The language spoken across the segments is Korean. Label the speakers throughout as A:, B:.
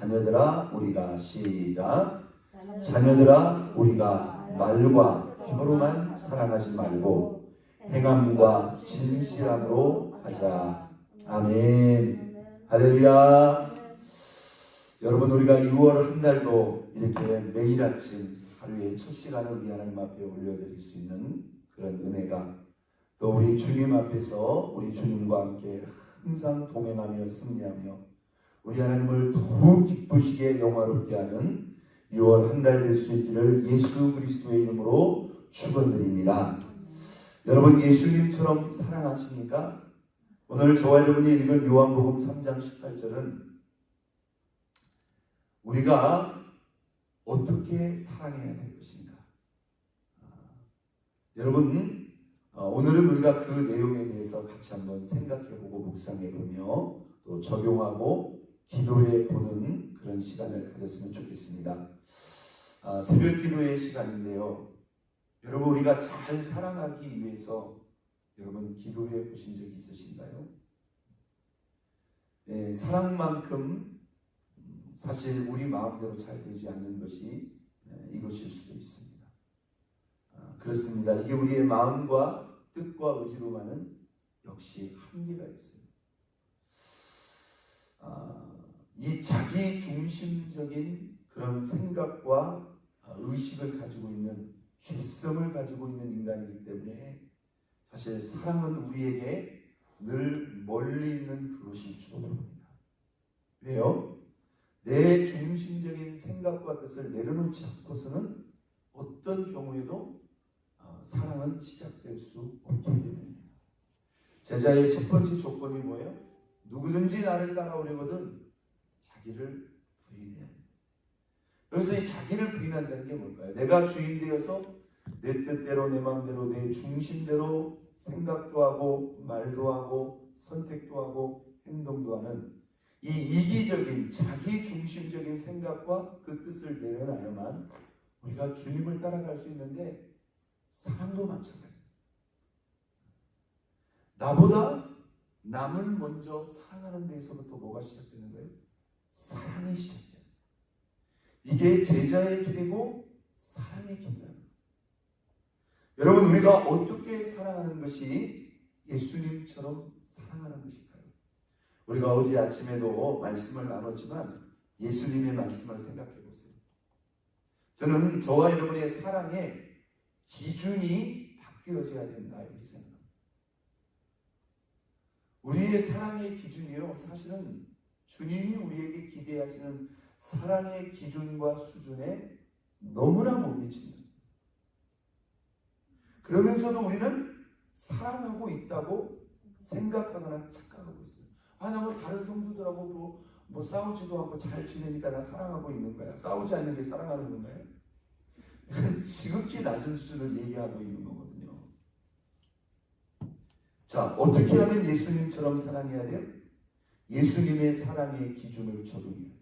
A: 자녀들아 우리가 시작. 자녀들아 우리가 말과 힘으로만 사랑하지 말고 행함과 진실함으로 하자. 아멘. 할렐루야. 여러분 우리가 6월 한 달도 이렇게 매일 아침 하루의 첫 시간을 우리 하나님 앞에 올려드릴 수 있는 그런 은혜가 또 우리 주님 앞에서 우리 주님과 함께 항상 동행하며 승리하며 우리 하나님을 더욱 기쁘시게 영화롭게 하는 6월 한 달 될 수 있기를 예수 그리스도의 이름으로 축원드립니다. 여러분 예수님처럼 사랑하십니까? 오늘 저와 여러분이 읽은 요한복음 3장 18절은 우리가 어떻게 사랑해야 될 것인가? 아, 여러분 어, 오늘은 우리가 그 내용에 대해서 같이 한번 생각해보고 묵상해보며 또 적용하고 기도해 보는 그런 시간을 가졌으면 좋겠습니다. 아, 새벽 기도의 시간인데요. 여러분 우리가 잘 사랑하기 위해서 여러분 기도해 보신 적이 있으신가요? 네, 사랑만큼 음, 사실 우리 마음대로 잘 되지 않는 것이 네, 이것일 수도 있습니다. 아, 그렇습니다. 이게 우리의 마음과 뜻과 의지로만은 역시 한계가 있습니다. 아, 이 자기 중심적인 그런 생각과 아, 의식을 가지고 있는 죄성을 가지고 있는 인간이기 때문에 사실 사랑은 우리에게 늘 멀리 있는 그것일 줄도 모릅니다. 왜요? 내 중심적인 생각과 뜻을 내려놓지 않고서는 어떤 경우에도 어, 사랑은 시작될 수 없기 때문입니다. 제자의 첫 번째 조건이 뭐예요? 누구든지 나를 따라오려거든 자기를 부인해야 합니다. 여기서 이 자기를 부인한다는 게 뭘까요? 내가 주인 되어서 내 뜻대로 내 마음대로 내 중심대로 생각도 하고 말도 하고 선택도 하고 행동도 하는 이 이기적인 자기 중심적인 생각과 그 뜻을 내려놔야만 우리가 주님을 따라갈 수 있는데 사랑도 마찬가지입니다. 나보다 남을 먼저 사랑하는 데에서부터 뭐가 시작되는 거예요? 사랑이 시작돼요. 이게 제자의 길이고 사랑의 거예요. 여러분 우리가 어떻게 사랑하는 것이 예수님처럼 사랑하는 것일까요? 우리가 어제 아침에도 말씀을 나눴지만 예수님의 말씀을 생각해 보세요. 저는 저와 여러분의 사랑의 기준이 바뀌어져야 된다 이렇게 생각합니다. 우리의 사랑의 기준이요 사실은 주님이 우리에게 기대하시는 사랑의 기준과 수준에 너무나 못 미친다. 그러면서도 우리는 사랑하고 있다고 생각하거나 착각하고 있어요. 아, 나뭐 다른 성도들하고 뭐, 뭐 싸우지도 않고 잘 지내니까 나 사랑하고 있는 거야. 싸우지 않는 게 사랑하는 건가요? 지극히 낮은 수준을 얘기하고 있는 거거든요. 자, 어떻게 하면 예수님처럼 사랑해야 돼요? 예수님의 사랑의 기준을 적용해야 돼요.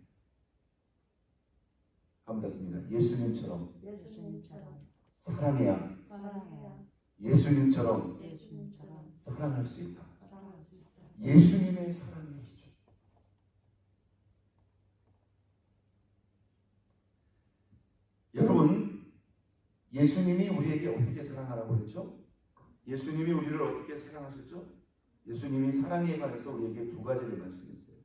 A: 한번 닫습니다. 예수님처럼
B: 예수님처럼
A: 사랑해야
B: 사랑해야
A: 예수님처럼
B: 예수님처럼
A: 사랑할 수 있다.
B: 사랑할 수 있다.
A: 예수님의 사랑의 기준. 여러분, 예수님이 우리에게 어떻게 사랑하라고 그랬죠? 예수님이 우리를 어떻게 사랑하셨죠? 예수님이 사랑에 관해서 우리에게 두 가지를 말씀했어요.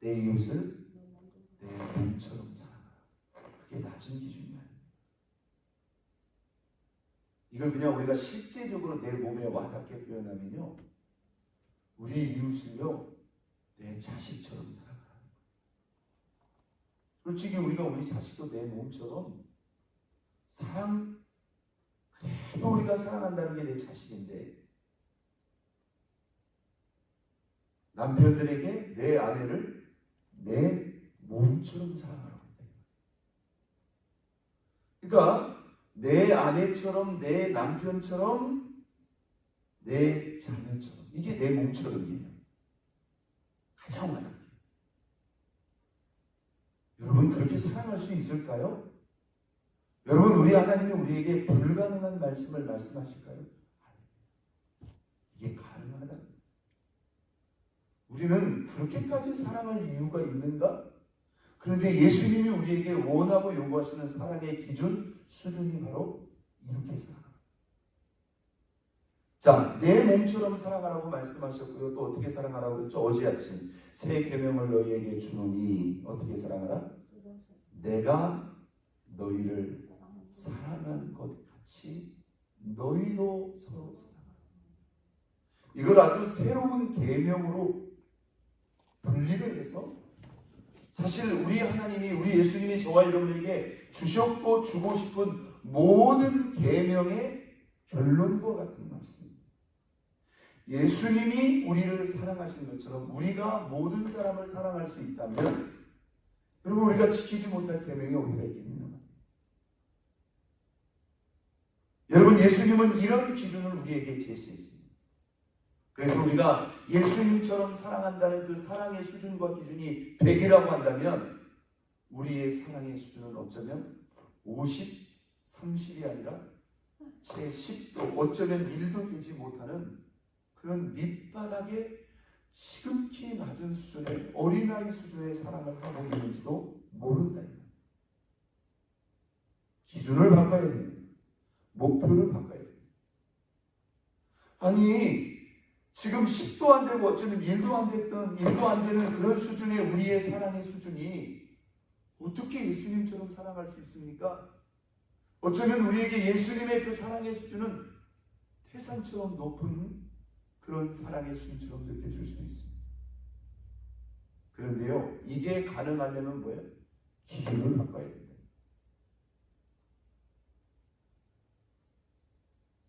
A: 내 이웃을 내 몸처럼 사랑하라. 그게 낮은 기준이야. 이걸 그냥 우리가 실제적으로 내 몸에 와닿게 표현하면요. 우리 이웃을요, 내 자식처럼 사랑하라는 거예요. 솔직히 우리가 우리 자식도 내 몸처럼 사랑, 그래도 우리가 사랑한다는 게 내 자식인데, 남편들에게 내 아내를 내 몸처럼 사랑하라고. 그러니까, 내 아내처럼, 내 남편처럼, 내 자녀처럼. 이게 내 몸처럼이에요. 가장 와닿게. 여러분, 그렇게 사랑할 수 있을까요? 여러분, 우리 하나님이 우리에게 불가능한 말씀을 말씀하실까요? 이게 가능하다. 우리는 그렇게까지 사랑할 이유가 있는가? 그런데 예수님이 우리에게 원하고 요구하시는 사랑의 기준, 수준이 바로 이렇게 사랑하라. 자, 내 몸처럼 사랑하라고 말씀하셨고요. 또 어떻게 사랑하라고 그랬죠? 어제 아침 새 계명을 너희에게 주노니 어떻게 사랑하라? 내가 너희를 사랑한 것 같이 너희도 서로 사랑하라. 이걸 아주 새로운 계명으로 분리를 해서 사실 우리 하나님이 우리 예수님이 저와 여러분에게 주셨고 주고 싶은 모든 계명의 결론과 같은 말씀입니다. 예수님이 우리를 사랑하신 것처럼 우리가 모든 사람을 사랑할 수 있다면 여러분 우리가 지키지 못할 계명이 어디가 있겠느냐? 여러분 예수님은 이런 기준을 우리에게 제시했습니다. 그래서 우리가 예수님처럼 사랑한다는 그 사랑의 수준과 기준이 100이라고 한다면 우리의 사랑의 수준은 어쩌면 50, 30이 아니라 채 10도 어쩌면 1도 되지 못하는 그런 밑바닥의 지극히 낮은 수준의 어린아이 수준의 사랑을 하고 있는지도 모른다. 기준을 바꿔야 됩니다. 목표를 바꿔야 됩니다. 아니 지금 10도 안 되고 어쩌면 1도 안 됐던 1도 안 되는 그런 수준의 우리의 사랑의 수준이 어떻게 예수님처럼 사랑할 수 있습니까? 어쩌면 우리에게 예수님의 그 사랑의 수준은 태산처럼 높은 그런 사랑의 수준처럼 느껴질 수 있습니다. 그런데요, 이게 가능하려면 뭐예요? 기준을 바꿔야 됩니다.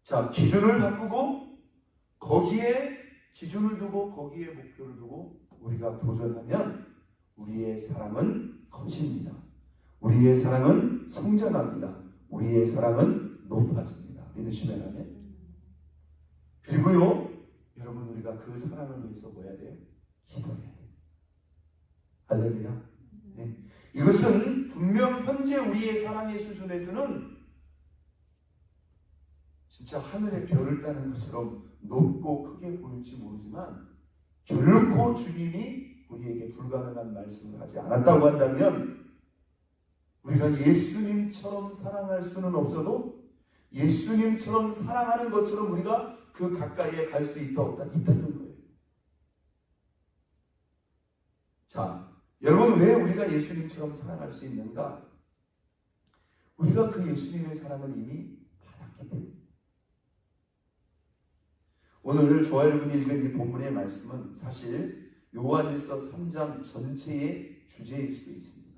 A: 자, 기준을 바꾸고 거기에 기준을 두고 거기에 목표를 두고 우리가 도전하면 우리의 사랑은 커집니다. 우리의 사랑은 성장합니다. 우리의 사랑은 높아집니다. 믿으시면 하네. 그리고요, 여러분 우리가 그 사랑을 위해서 뭐 해야 돼요? 기도해야 돼요. 할렐루야. 네. 이것은 분명 현재 우리의 사랑의 수준에서는 진짜 하늘의 별을 따는 것처럼 높고 크게 보일지 모르지만 결코 주님이 우리에게 불가능한 말씀을 하지 않았다고 한다면 우리가 예수님처럼 사랑할 수는 없어도 예수님처럼 사랑하는 것처럼 우리가 그 가까이에 갈 수 있다 없다 있다는 거예요. 자, 여러분 왜 우리가 예수님처럼 사랑할 수 있는가? 우리가 그 예수님의 사랑을 이미 받았기 때문에. 오늘 저와 여러분이 읽은 이 본문의 말씀은 사실 요한일서 3장 전체의 주제일 수도 있습니다.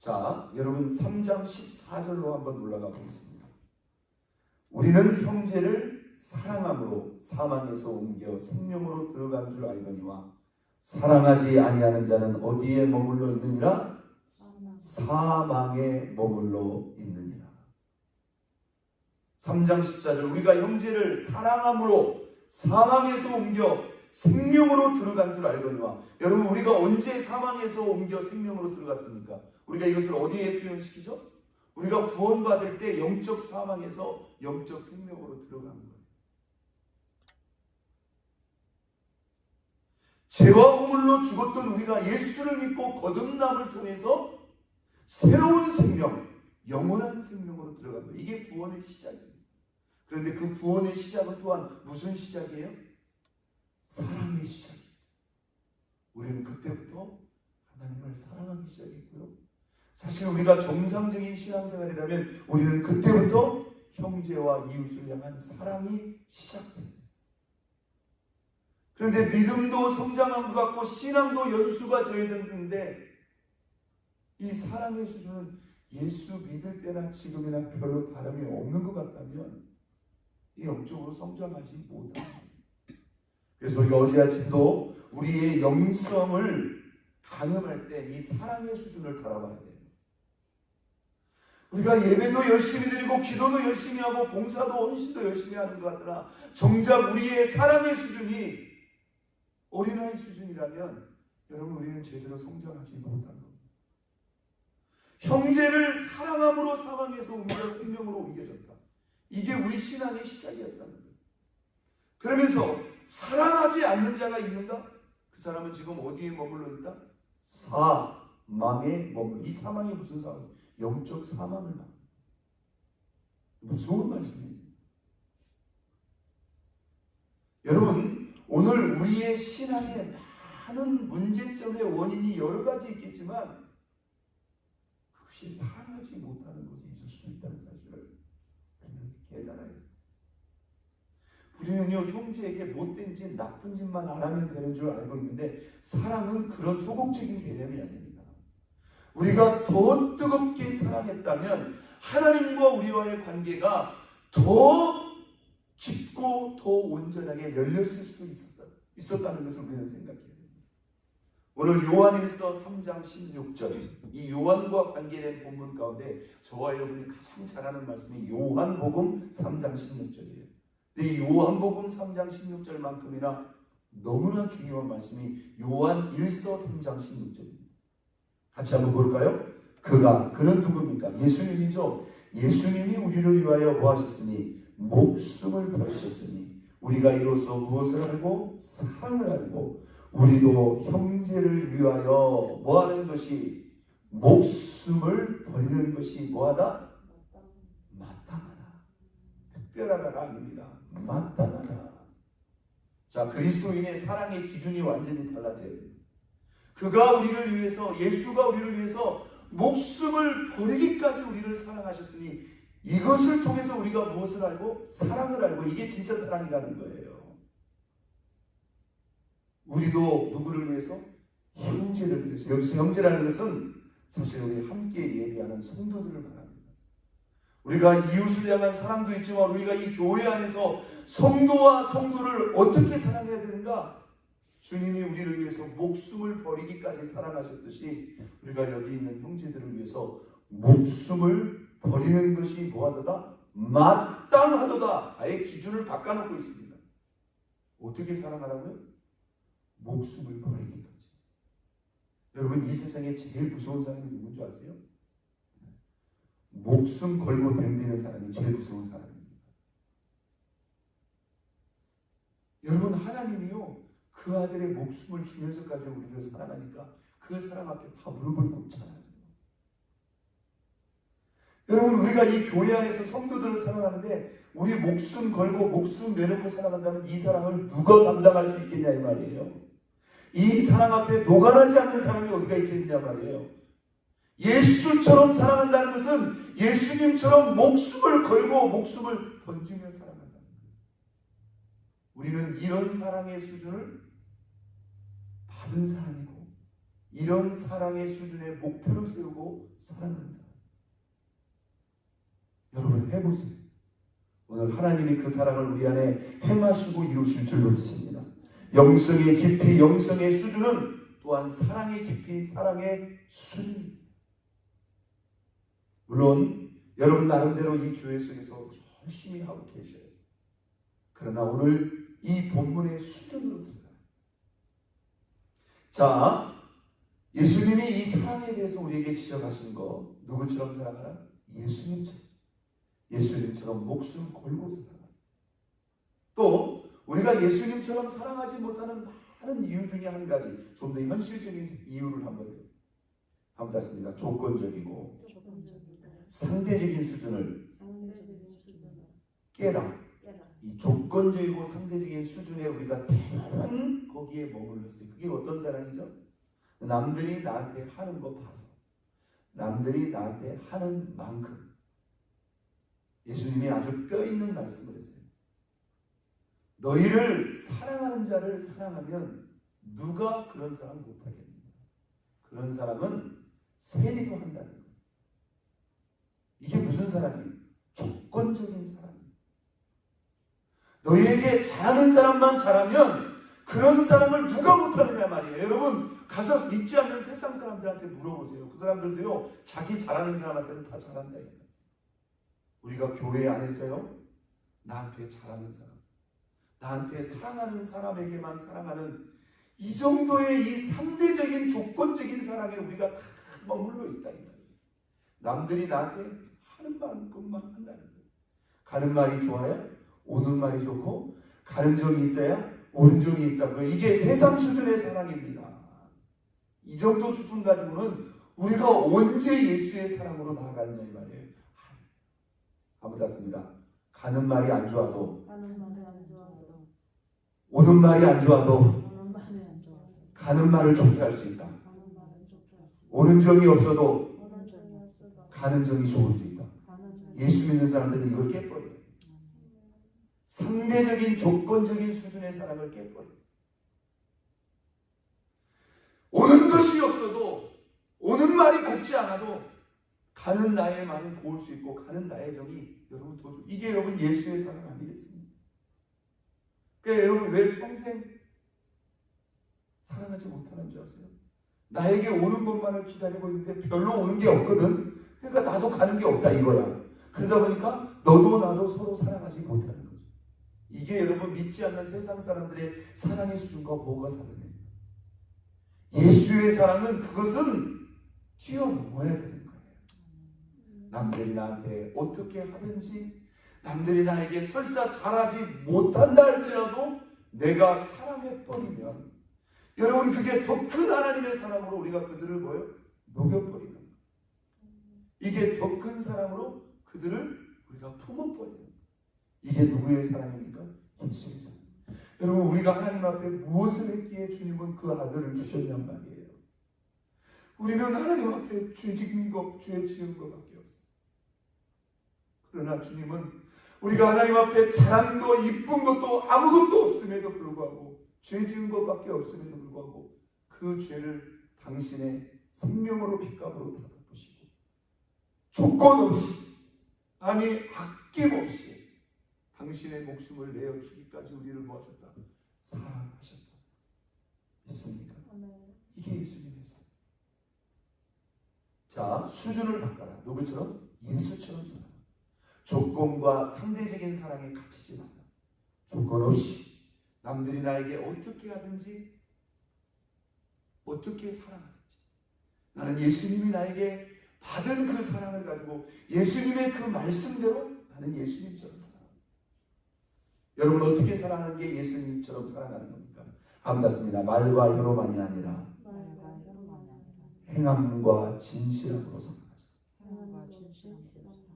A: 자, 여러분 3장 14절로 한번 올라가 보겠습니다. 우리는 형제를 사랑함으로 사망에서 옮겨 생명으로 들어간 줄 알거니와 사랑하지 아니하는 자는 어디에 머물러 있느니라 사망에 머물러 있느니라. 3장 14절 우리가 형제를 사랑함으로 사망에서 옮겨 생명으로 들어간 줄 알거니와 여러분 우리가 언제 사망에서 옮겨 생명으로 들어갔습니까? 우리가 이것을 어디에 표현시키죠? 우리가 구원받을 때 영적 사망에서 영적 생명으로 들어간 거예요. 죄와 허물로 죽었던 우리가 예수를 믿고 거듭남을 통해서 새로운 생명, 영원한 생명으로 거예요. 이게 구원의 시작입니다. 그런데 그 구원의 시작은 또한 무슨 시작이에요? 사랑의 시작입니다. 우리는 그때부터 하나님을 사랑하기 시작했고요. 사실 우리가 정상적인 신앙생활이라면 우리는 그때부터 형제와 이웃을 향한 사랑이 시작됩니다. 그런데 믿음도 성장한 것 같고 신앙도 연수가 저해졌는데 이 사랑의 수준은 예수 믿을 때나 지금이나 별로 다름이 없는 것 같다면 이 영적으로 성장하지 못합니다. 그래서 우리가 어제 아침도 우리의 영성을 가늠할 때 이 사랑의 수준을 달아봐야 돼요. 우리가 예배도 열심히 드리고 기도도 열심히 하고 봉사도 헌신도 열심히 하는 것 같으나 정작 우리의 사랑의 수준이 어린아이 수준이라면 여러분 우리는 제대로 성장하지 못한 겁니다. 형제를 사랑함으로 사망에서 옮겨 생명으로 옮겨졌다. 이게 우리 신앙의 시작이었다는 거예요. 그러면서 사랑하지 않는 자가 있는가? 그 사람은 지금 어디에 머물러 있다? 사망에 머물러. 이 사망이 무슨 사망? 영적 사망을 말. 무서운 말씀입니다. 여러분, 오늘 우리의 신앙에 많은 문제점의 원인이 여러 가지 있겠지만 그것이 사랑하지 못하는 것이 있을 수도 있다는 사실을 우리는 깨달아야 합니다. 우리는요 형제에게 못된 짓, 나쁜 짓만 안 하면 되는 줄 알고 있는데 사랑은 그런 소극적인 개념이 아닙니다. 우리가 더 뜨겁게 사랑했다면 하나님과 우리와의 관계가 더 깊고 더 온전하게 열렸을 수도 있었다, 있었다는 것을 우리는 됩니다. 오늘 요한일서 3장 16절 이 요한과 관계된 본문 가운데 저와 여러분이 가장 잘 아는 말씀이 요한복음 3장 16절이에요. 근데 이 요한복음 3장 16절만큼이나 너무나 중요한 말씀이 요한 1서 3장 16절입니다. 같이 한번 볼까요? 그가 그는 누굽니까? 예수님이죠. 예수님이 우리를 위하여 뭐 하셨으니 목숨을 버리셨으니 우리가 이로써 무엇을 알고 사랑을 알고 우리도 형제를 위하여 뭐 하는 것이 목숨을 버리는 것이 뭐하다? 마땅하다. 특별하다가 아닙니다. 마땅하다. 자, 그리스도인의 사랑의 기준이 완전히 달라져야. 그가 우리를 위해서, 예수가 우리를 위해서 목숨을 버리기까지 우리를 사랑하셨으니 이것을 통해서 우리가 무엇을 알고? 사랑을 알고 이게 진짜 사랑이라는 거예요. 우리도 누구를 위해서? 형제를 위해서. 여기서 형제라는 것은 사실 우리 함께 예배하는 성도들을 말합니다. 우리가 이웃을 향한 사랑도 있지만 우리가 이 교회 안에서 성도와 성도를 어떻게 사랑해야 되는가? 주님이 우리를 위해서 목숨을 버리기까지 사랑하셨듯이 우리가 여기 있는 형제들을 위해서 목숨을 버리는 것이 뭐하도다? 마땅하도다. 아예 기준을 바꿔놓고 있습니다. 어떻게 사랑하라고요? 목숨을 버리기까지. 여러분 이 세상에 제일 무서운 사람이 누군 줄 아세요? 목숨 걸고 덤비는 사람이 제일 무서운 사람입니다. 여러분 하나님이요 그 아들의 목숨을 주면서까지 우리를 사랑하니까 그 사랑 앞에 다 무릎을 꿇잖아요. 여러분 우리가 이 교회 안에서 성도들을 사랑하는데 우리 목숨 걸고 목숨 내놓고 사랑한다면 이 사랑을 누가 감당할 수 있겠냐 이 말이에요. 이 사랑 앞에 녹아나지 않는 사람이 어디가 있겠냐 말이에요. 예수처럼 사랑한다는 것은 예수님처럼 목숨을 걸고 목숨을 던지며 사랑한다. 우리는 이런 사랑의 수준을 받은 사람이고 이런 사랑의 수준의 목표를 세우고 사랑하는 사람. 여러분 해보세요. 오늘 하나님이 그 사랑을 우리 안에 행하시고 이루실 줄로 믿습니다. 영성의 깊이, 영성의 수준은 또한 사랑의 깊이, 사랑의 수준입니다. 물론 여러분 나름대로 이 교회 속에서 열심히 하고 계셔요. 그러나 오늘 이 본문의 수준으로 들어가요. 자, 예수님이 이 사랑에 대해서 우리에게 지적하신 거 누구처럼 사랑하라? 예수님처럼. 예수님처럼 목숨 걸고 사랑하라. 또 우리가 예수님처럼 사랑하지 못하는 많은 이유 중에 한 가지, 좀 더 현실적인 이유를 한번 한번 봤습니다. 조건적이고. 상대적인 수준을 깨라. 이 조건적이고 상대적인 수준에 우리가 대부분 거기에 머물렀어요. 그게 어떤 사랑이죠? 남들이 나한테 하는 거 봐서 남들이 나한테 하는 만큼 예수님이 아주 뼈 있는 말씀을 했어요. 너희를 사랑하는 자를 사랑하면 누가 그런 사람 못하겠느냐? 그런 사람은 세리도 한다는 거예요. 이게 무슨 사랑이에요? 조건적인 사랑이에요. 너희에게 잘하는 사람만 잘하면 그런 사람을 누가 못하느냐 말이에요. 여러분 가서 믿지 않는 세상 사람들한테 물어보세요. 그 사람들도요 자기 잘하는 사람한테는 다 잘한다. 우리가 교회 안에서요 나한테 잘하는 사람, 나한테 사랑하는 사람에게만 사랑하는 이 정도의 이 상대적인 조건적인 사랑에 우리가 다 머물러 있다 이 말이에요. 남들이 나한테 하는 만큼만 한다는 거예요. 가는 말이 좋아요? 오는 말이 좋고 가는 적이 있어야 오른쪽이 있다고요. 이게 세상 수준의 사랑입니다. 이 정도 수준 가지고는 우리가 언제 예수의 사랑으로 나아가느냐 이 말이에요. 아무 닿습니다. 가는 말이 안 좋아도
B: 가는 말이 안 좋아도
A: 오는 말이 안 좋아도 가는 말을 좋게 할 수 있다. 오는 정이 없어도 가는 정이 좋을 수 있다. 예수 믿는 사람들은 이걸 깨버려요. 상대적인 조건적인 수준의 사랑을 깨버려요. 오는 것이 없어도 오는 말이 곱지 않아도 가는 나의 마음이 고울 수 있고 가는 나의 정이 여러분 더 좋. 이게 여러분 예수의 사랑 아니겠습니까? 그러니까 여러분 왜 평생 사랑하지 못하는 줄 아세요? 나에게 오는 것만을 기다리고 있는데 별로 오는 게 없거든. 그러니까 나도 가는 게 없다 이거야. 그러다 보니까 너도 나도 서로 사랑하지 못하는 거죠. 이게 여러분 믿지 않는 세상 사람들의 사랑의 수준과 뭐가 다르냐. 예수의 사랑은 그것은 뛰어넘어야 되는 거예요. 남들이 나한테 어떻게 하든지 남들이 나에게 설사 잘하지 못한다 할지라도 내가 사랑해버리면 여러분 그게 더 큰 하나님의 사랑으로 우리가 그들을 뭐요? 녹여버리는 거예요. 이게 더 큰 사랑으로 그들을 우리가 품어버리는 거예요. 이게 누구의 사랑입니까? 예수의 사랑. 여러분 우리가 하나님 앞에 무엇을 했기에 주님은 그 아들을 주셨냔 말이에요. 우리는 하나님 앞에 죄 지은 것, 죄 지은 것밖에 없어요. 그러나 주님은 우리가 하나님 앞에 잘한 거, 이쁜 것도 아무것도 없음에도 불구하고 죄 지은 것밖에 없음에도 불구하고 그 죄를 당신의 생명으로 빚값으로 다 덮으시고 조건 없이 아니 아낌없이 당신의 목숨을 내어 주기까지 우리를 모아셨다. 사랑하셨다. 믿습니까? 이게 예수님의 삶. 자, 수준을 바꿔라. 누구처럼? 예수처럼 살아. 조건과 상대적인 사랑에 갇히지 말라. 조건 없이 남들이 나에게 어떻게 하든지 어떻게 사랑하든지 나는 예수님이 나에게 받은 그 사랑을 가지고 예수님의 그 말씀대로 나는 예수님처럼 살아. 여러분 어떻게 사랑하는 게 예수님처럼 사랑하는 겁니까? 아름답습니다. 말과 혀로만이 아니라
B: 말과 혀로만이 아니라
A: 행함과 진실함으로 사랑하자.
B: 행함과 진실함으로 사랑하자.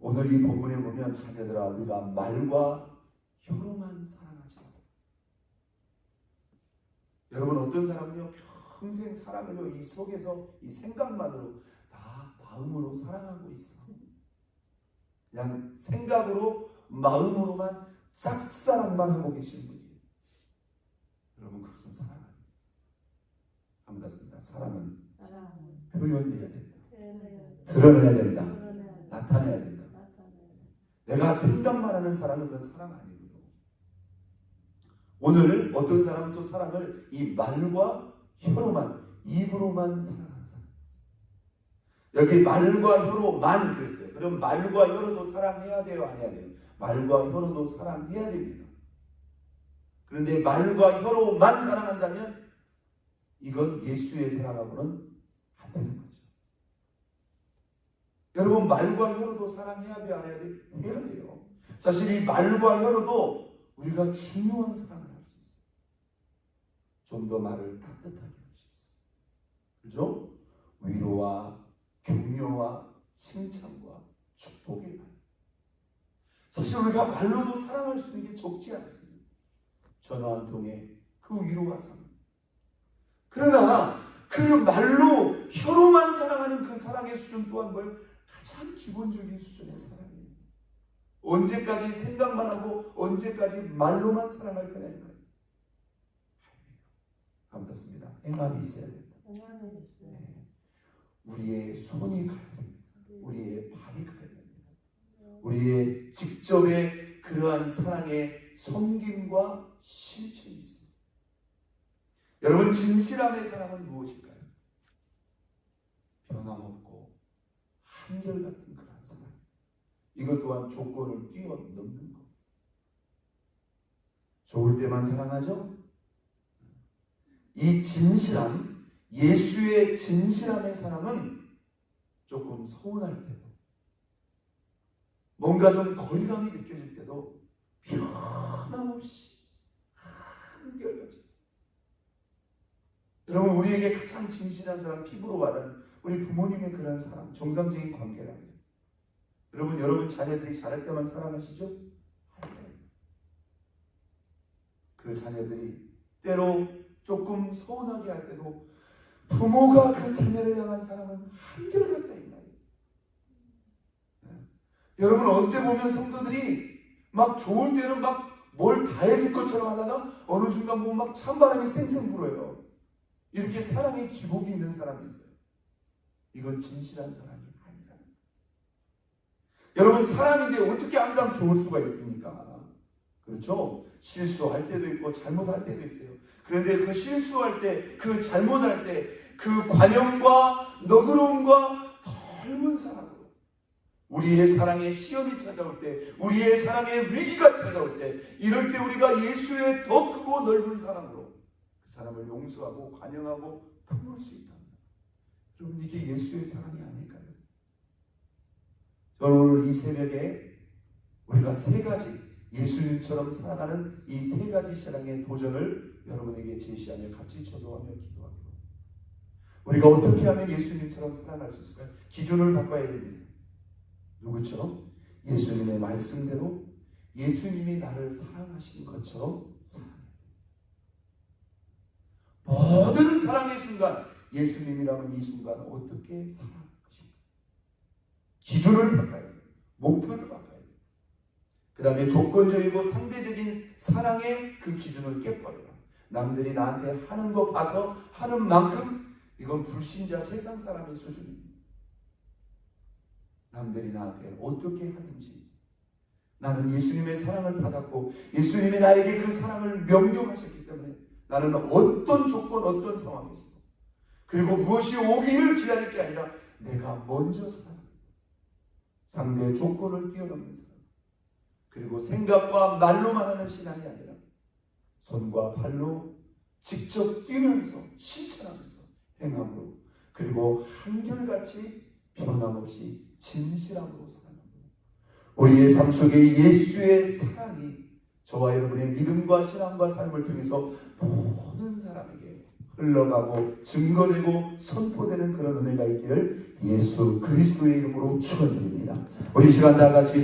A: 오늘 이 본문에 보면 자녀들아 우리가 말과 혀로만 사랑하지 말고 여러분 어떤 사람은요 평생 사랑을요 이 속에서 이 생각만으로 나 마음으로 사랑하고 있어 그냥 생각으로 마음으로만 짝사랑만 하고 계시는 분이에요 여러분 그것은 사랑 아니에요 아무렇습니다 사랑은
B: 사랑은
A: 된다
B: 표현해야.
A: 드러내야 된다
B: 드러내야.
A: 나타내야 된다
B: 나타내야 돼.
A: 내가 생각만 하는 사랑은 그건 사랑 아니고요. 오늘 어떤 사람은 또 사랑을 이 말과 혀로만, 입으로만 사랑하는 사람. 여기 말과 혀로만 그랬어요. 그럼 말과 혀로도 사랑해야 돼요? 안 해야 돼요? 말과 혀로도 사랑해야 됩니다. 그런데 말과 혀로만 사랑한다면 이건 예수의 사랑하고는 안 되는 거죠. 여러분 말과 혀로도 사랑해야 돼요? 안 해야 돼요? 해야 돼요. 사실 이 말과 혀로도 우리가 중요한 사랑을 할 수 있어요. 좀 더 말을 따뜻하게 할 수 있어요. 그죠? 위로와 격려와 칭찬과 축복의 말. 사실 우리가 말로도 사랑할 수 있는 게 적지 않습니다. 전화 한 통에 그 위로와 사랑. 그러나 그 말로 혀로만 사랑하는 그 사랑의 수준 또한 뭐예요? 가장 기본적인 수준의 사랑이에요. 언제까지 생각만 하고 언제까지 말로만 사랑할 거냐 이 말이에요. 아무렇습니다. 행함이 있어야 된다. 네. 우리의 손이 가야 됩니다. 우리의 발이 가야 됩니다. 우리의 직접의 그러한 사랑의 섬김과 실천이 있습니다. 여러분 진실함의 사랑은 무엇일까요? 변함없고 한결같은 그러한 사랑. 이것 또한 조건을 뛰어넘는 것. 좋을 때만 사랑하죠? 이 진실함, 예수의 진실함의 사랑은 조금 서운할 때도, 뭔가 좀 거리감이 느껴질 때도, 변함없이 한결같이. 여러분, 우리에게 가장 진실한 사람 피부로 말하는 우리 부모님의 그런 사랑 정상적인 관계랍니다. 여러분 여러분 자녀들이 잘할 때만 사랑하시죠? 그 자녀들이 때로 조금 서운하게 할 때도 부모가 그 자녀를 향한 사랑은 한결같다 이 말이에요. 네. 여러분 어때 보면 성도들이 막 좋을 때는 막 뭘 다 해줄 것처럼 하다가 어느 순간 보면 막 찬바람이 쌩쌩 불어요. 이렇게 사랑의 기복이 있는 사람이 있어요. 이건 진실한 사랑이 아니라. 여러분 사람인데 어떻게 항상 좋을 수가 있습니까? 그렇죠? 실수할 때도 있고 잘못할 때도 있어요. 그런데 그 실수할 때, 그 잘못할 때, 그 관용과 너그러움과 넓은 사랑으로 우리의 사랑의 시험이 찾아올 때, 우리의 사랑의 위기가 찾아올 때, 이럴 때 우리가 예수의 더 크고 넓은 사랑으로 그 사람을 용서하고 관용하고 품을 수 있다. 여러분 이게 예수의 사랑이 아닐까요? 저는 오늘 이 새벽에 우리가 세 가지 예수님처럼 살아가는 이 세 가지 사랑의 도전을 여러분에게 제시하며 같이 저도하며 기도하기로. 우리가 어떻게 하면 예수님처럼 살아갈 수 있을까요? 기준을 바꿔야 됩니다. 누구처럼? 예수님의 말씀대로 예수님이 나를 사랑하신 것처럼 돼요. 모든 사랑의 순간 예수님이라면 이 순간 어떻게 살아갈 것인가? 기준을 바꿔야 돼요. 목표를 바꿔야 돼요. 그 다음에 조건적이고 상대적인 사랑의 그 기준을 깨버려라. 남들이 나한테 하는 거 봐서 하는 만큼 이건 불신자 세상 사람의 수준입니다. 남들이 나한테 어떻게 하든지 나는 예수님의 사랑을 받았고 예수님이 나에게 그 사랑을 명령하셨기 때문에 나는 어떤 조건 어떤 상황에서 그리고 무엇이 오기를 기다릴 게 아니라 내가 먼저 사랑 상대의 조건을 뛰어넘는 사랑 그리고 생각과 말로만 하는 신앙이 아니라 손과 발로 직접 뛰면서 실천하면서 행함으로 그리고 한결같이 변함없이 진실함으로 살아가는 우리의 삶 속에 예수의 사랑이 저와 여러분의 믿음과 신앙과 삶을 통해서 모든 흘러가고 증거되고 선포되는 그런 은혜가 있기를 예수 그리스도의 이름으로 축원드립니다. 우리 시간 다 같이